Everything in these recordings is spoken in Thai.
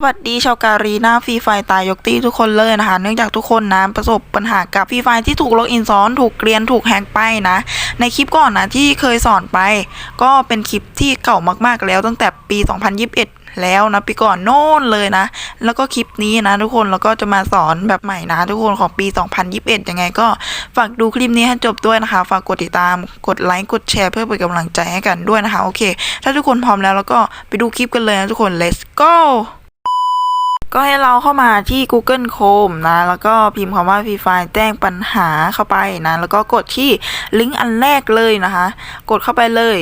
สวัสดีชาวการีหน้าฟรีไฟตายยกตีทุกคนเลยนะคะ เนื่องจากทุกคนนะประสบปัญหากับฟรีไฟที่ถูกล็อกอินซ้อนถูกเกลียนถูกแฮกไปนะ ในคลิปก่อนนะที่เคยสอนไป ก็เป็นคลิปที่เก่ามากๆแล้วตั้งแต่ปี 2021 แล้วนะปีก่อนโน่นเลยนะ แล้วก็คลิปนี้นะทุกคนแล้วก็จะมาสอนแบบใหม่นะ ทุกคนของปี 2021 ยังไงก็ฝากดูคลิปนี้ให้จบด้วยนะคะ ฝากกดติดตามกดไลค์กดแชร์เพื่อเป็นกำลังใจให้กันด้วยนะคะโอเค ถ้าทุกคนพร้อมแล้วแล้วก็ไปดูคลิปกันเลยนะทุกคน let's go ก็ให้เราเข้ามาที่ Google Chrome นะ แล้วก็พิมพ์คำว่า Free f i แจ้งปัญหาเข้าไปนะ แล้วก็กดที่ลิงก์อันแรกเลยนะคะ กดเข้าไปเลย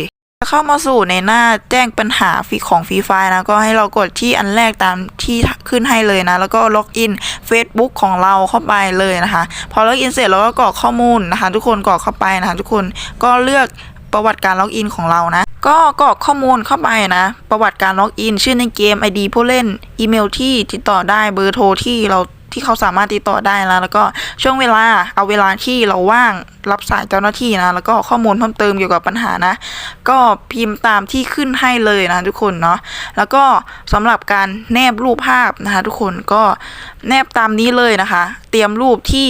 เข้ามาสู่ในหน้าแจ้งปัญหาฟีของฟรีไฟนะ ก็ให้เรากดที่อันแรกตามที่ขึ้นให้เลยนะ แล้วก็ล็อกอิน Facebook ของเราเข้าไปเลยนะคะ พอล็อกอินเสร็จเราก็กรอกข้อมูลนะคะ ทุกคนกรอกเข้าไปนะคะ ทุกคนก็เลือกประวัติการล็อกอินของเรานะ ก็กรอกข้อมูลเข้าไปนะ ประวัติการล็อกอิน ชื่อในเกม ID ผู้เล่น อีเมลที่ติดต่อได้เบอร์โทรที่เราที่เขาสามารถติดต่อได้นะแล้วก็ช่วงเวลาเอาเวลาที่เราว่างรับสายเจ้าหน้าที่นะแล้วก็ข้อมูลเพิ่มเติมเกี่ยวกับปัญหานะ ก็พิมพ์ตามที่ขึ้นให้เลยนะทุกคนเนาะแล้วก็สำหรับการแนบรูปภาพนะคะ ทุกคนก็แนบตามนี้เลยนะคะ เตรียมรูปที่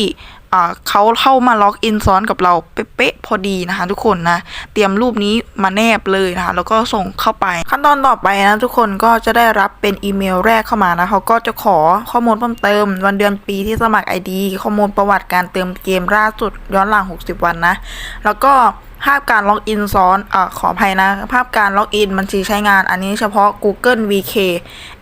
เขาเข้ามาล็อกอินซ้อนกับเราเป๊ะพอดีนะคะ ทุกคนนะ เตรียมรูปนี้มาแนบเลยนะคะ แล้วก็ส่งเข้าไป ขั้นตอนต่อไปนะทุกคนก็จะได้รับเป็นอีเมลแรกเข้ามานะเขาก็จะขอข้อมูลเพิ่มเติม วันเดือนปีที่สมัคร ID ข้อมูลประวัติการเติมเกมล่าสุดย้อนหลัง 60 วันนะ แล้วก็ภาพการล็อกอินซ้อนอขออภัยนะ ภาพการล็อกอินบัญชีใช้งาน อันนี้เฉพาะ Google VK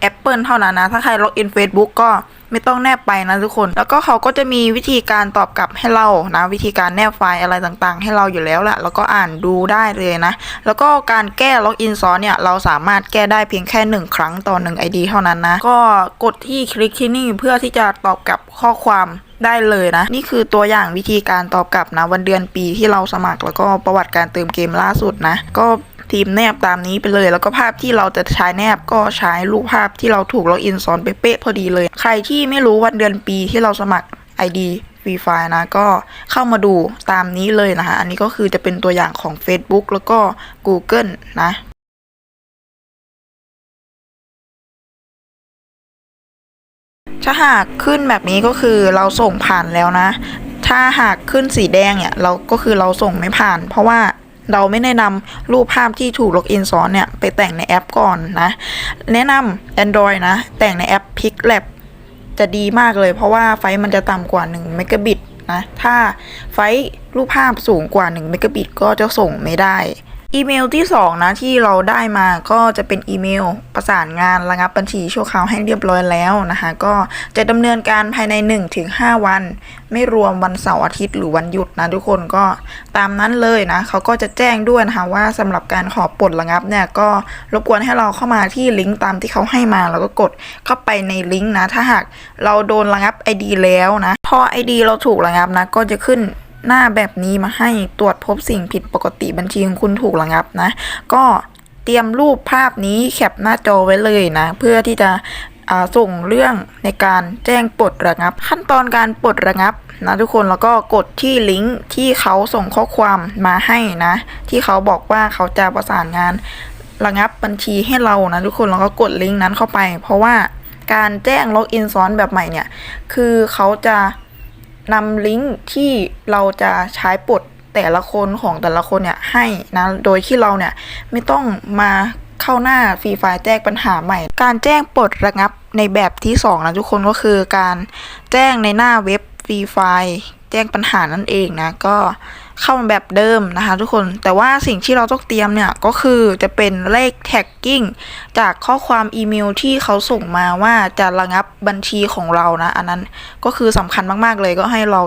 Apple เท่านั้นนะ ถ้าใครล็อกอิน Facebook ก็ ไม่ต้องแนบไปนะทุกคน แล้วก็เขาก็จะมีวิธีการตอบกลับให้เรานะวิธีการแนบไฟล์อะไรต่างๆ ให้เราอยู่แล้วแหละแล้วก็อ่านดูได้เลยนะ แล้วก็การแก้ล็อกอินซ้อนเนี่ยเราสามารถแก้ได้เพียงแค่หนึ่งครั้งต่อหนึ่ง ID เท่านั้นนะ ก็กดที่คลิกที่นี่เพื่อที่จะตอบกลับข้อความได้เลยนะ นี่คือตัวอย่างวิธีการตอบกลับนะ วันเดือนปีที่เราสมัครแล้วก็ประวัติการเติมเกมล่าสุดนะ ก็ ทีมแนบตามนี้ไปเลย แล้วก็ภาพที่เราจะใช้แนบก็ใช้รูปภาพที่เราถูกล็อกอินซ้อนเป๊ะพอดีเลย ใครที่ไม่รู้วันเดือนปีที่เราสมัคร ID ฟรีไฟนะก็เข้ามาดูตามนี้เลยนะคะอันนี้ก็คือจะเป็นตัวอย่างของ Facebook แล้วก็ Google นะถ้าหากขึ้นแบบนี้ก็คือเราส่งผ่านแล้วนะ ถ้าหากขึ้นสีแดงเนี่ยเราก็คือเราส่งไม่ผ่าน เพราะว่า เราไม่แนะนำรูปภาพที่ถูกล็อกอินซ้อนเนี่ย ไปแต่งในแอปก่อนนะ แนะนำ Android นะ แต่งในแอป PicLab จะดีมากเลย เพราะว่าไฟมันจะต่ำกว่า1เมกะบิตนะ ถ้าไฟรูปภาพสูงกว่า1เมกะบิตก็จะส่งไม่ได้ อีเมลที่ 2 นะที่เราได้มาก็จะเป็นอีเมลประสานงานระงับบัญชีชั่วคราวให้เรียบร้อยแล้วนะคะ ก็จะดำเนินการภายใน 1-5 วัน ไม่รวมวันเสาร์อาทิตย์หรือวันหยุดนะทุกคนก็ตามนั้นเลยนะเขาก็จะแจ้งด้วยนะคะว่าสำหรับการขอปลดระงับเนี่ยก็รบกวนให้เราเข้ามาที่ลิงก์ตามที่เขาให้มาแล้วก็กดเข้าไปในลิงก์นะถ้าหากเราโดนระงับ ID แล้วนะพอ ID เราถูกระงับนะก็จะขึ้น หน้าแบบนี้มาให้ตรวจพบสิ่งผิดปกติบัญชีของคุณถูกระงับนะ ก็เตรียมรูปภาพนี้แคปหน้าจอไว้เลยนะ เพื่อที่จะส่งเรื่องในการแจ้งปลดระงับ ขั้นตอนการปลดระงับนะทุกคนแล้วก็กดที่ลิงก์ที่เขาส่งข้อความมาให้นะ ที่เขาบอกว่าเขาจะประสานงานระงับบัญชีให้เรานะทุกคนแล้วก็กดลิงก์นั้นเข้าไป เพราะว่าการแจ้งล็อกอินซ้อนแบบใหม่เนี่ย คือเขาจะ นำลิงก์ที่เราจะใช้ปลดแต่ละคนของแต่ละคนเนี่ยให้นะ โดยที่เราเนี่ยไม่ต้องมาเข้าหน้าฟรีไฟล์แจ้งปัญหาใหม่ การแจ้งปลดระงับในแบบที่2นะทุกคนก็คือการแจ้งในหน้าเว็บฟรีไฟล์แจ้งปัญหานั่นเองนะก็ เข้ามาแบบเดิมนะคะทุกคนแต่ว่าสิ่งที่เราต้องเตรียมเนี่ยก็คือจะเป็นเลขแท็กกิ้งจากข้อความอีเมลที่เขาส่งมาว่าจะระงับบัญชีของเรานะ อันนั้นก็คือสำคัญมากๆเลยก็ให้เรา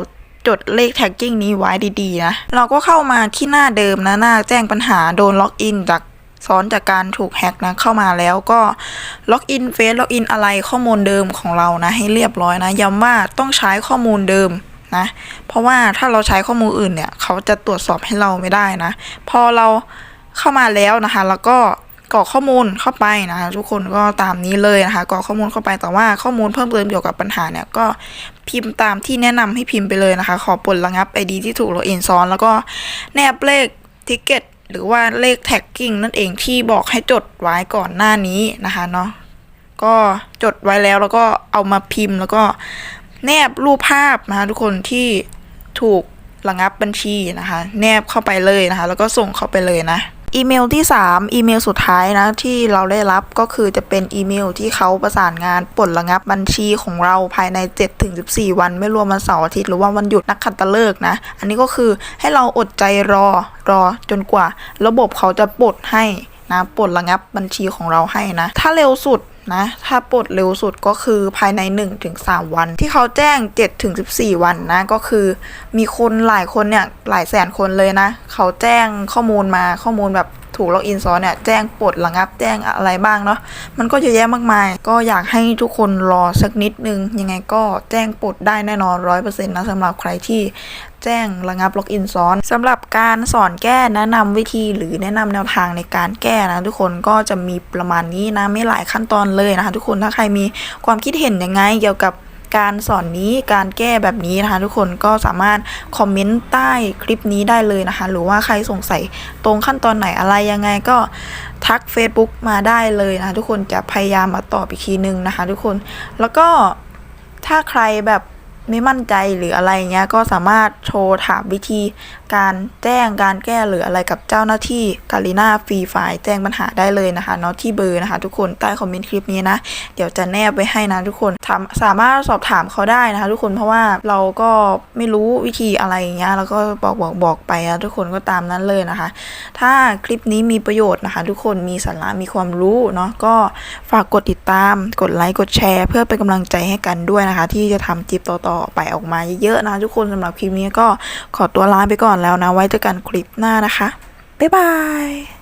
จดเลขแท็กกิ้งนี้ไว้ดีๆนะเราก็เข้ามาที่หน้าเดิมนะหน้าแจ้งปัญหาโดนล็อกอินจากซ้อนจากการถูกแฮ็กนะเข้ามาแล้วก็ล็อกอินเฟซล็อกอินอะไรข้อมูลเดิมของเรานะให้เรียบร้อยนะย้ำว่าต้องใช้ข้อมูลเดิม นะ เพราะว่าถ้าเราใช้ข้อมูลอื่นเนี่ย เขาจะตรวจสอบให้เราไม่ได้นะ พอเราเข้ามาแล้วนะคะ แล้วก็กรอกข้อมูลเข้าไปนะคะทุกคนก็ตามนี้เลยนะคะกรอกข้อมูลเข้าไปแต่ว่าข้อมูลเพิ่มเติมเกี่ยวกับปัญหาเนี่ยก็พิมพ์ตามที่แนะนำให้พิมพ์ไปเลยนะคะ ขอปลดระงับ ID ที่ถูกล็อกอินซ้อน แล้วก็แนบเลขทิเก็ตหรือว่าเลขแท็กกิ้งนั่นเองที่บอกให้จดไว้ก่อนหน้านี้นะคะเนาะก็จดไว้แล้วแล้วก็เอามาพิมพ์แล้วก็ แนบรูปภาพนะคะทุกคนที่ถูกระงับบัญชีนะคะ แนบเข้าไปเลยนะคะ แล้วก็ส่งเข้าไปเลยนะอีเมลที่ 3 อีเมลสุดท้ายนะ ที่เราได้รับก็คือจะเป็นอีเมลที่เขาประสานงานปลดระงับบัญชีของเราภายใน 7-14 วัน ไม่รวมวันเสาร์อาทิตย์หรือว่าวันหยุดนักขัตฤกษ์นะ อันนี้ก็คือให้เราอดใจรอรอจนกว่า ระบบเขาจะปลดให้นะปลดระงับบัญชีของเราให้นะ ถ้าเร็วสุด นะ ถ้าปลดเร็วสุดก็คือภายใน 1-3 วัน ที่เขาแจ้ง 7-14 วันนะ ก็คือมีคนหลายคนเนี่ย หลายแสนคนเลยนะ เขาแจ้งข้อมูลมาข้อมูลแบบ ถูกล็อกอินซ้อนเนี่ยแจ้งปลดระงับแจ้งอะไรบ้างเนาะมันก็เยอะแยะมากมาย ก็อยากให้ทุกคนรอสักนิดนึง ยังไงก็แจ้งปลดได้แน่นอนร้อยเปอร์เซ็นต์นะสำหรับใครที่แจ้งระงับล็อกอินซ้อนสำหรับการสอนแก้แนะนำวิธีหรือแนะนำแนวทางในการแก้นะทุกคนก็จะมีประมาณนี้นะไม่หลายขั้นตอนเลยนะคะทุกคนถ้าใครมีความคิดเห็นยังไงเกี่ยวกับ การสอนนี้การแก้แบบนี้นะคะ ทุกคนก็สามารถคอมเมนต์ใต้คลิปนี้ได้เลยนะคะ หรือว่าใครสงสัยตรงขั้นตอนไหนอะไรยังไงก็ทัก Facebook มาได้เลยนะคะ ทุกคนจะพยายามมาตอบอีกทีนึงนะคะ ทุกคนแล้วก็ถ้าใครแบบ ไม่มั่นใจหรืออะไรเงี้ยก็สามารถโทรถามวิธีการแจ้งการแก้หรืออะไรกับเจ้าหน้าที่กาลิน่าฟรีไฟล์แจ้งปัญหาได้เลยนะคะเนาะที่เบอร์นะคะทุกคนใต้คอมเมนต์คลิปนี้นะเดี๋ยวจะแนบไว้ให้นะทุกคนถาสามารถสอบถามเขาได้นะคะทุกคนเพราะว่าเราก็ไม่รู้วิธีอะไรเงี้ยแล้วก็บอกบอกบอกไปนะทุกคนก็ตามนั้นเลยนะคะ ถ้าคลิปนี้มีประโยชน์นะคะ ทุกคนมีสาระมีความรู้เนาะก็ฝากกดติดตาม กดไลค์กดแชร์ เพื่อเป็นกำลังใจให้กันด้วยนะคะ ที่จะทำคลิปต่อไปออกมาเยอะๆนะทุกคนสำหรับคลิปนี้ก็ขอตัวลาไปก่อนแล้วนะ ไว้เจอกันคลิปหน้านะคะบ๊ายบาย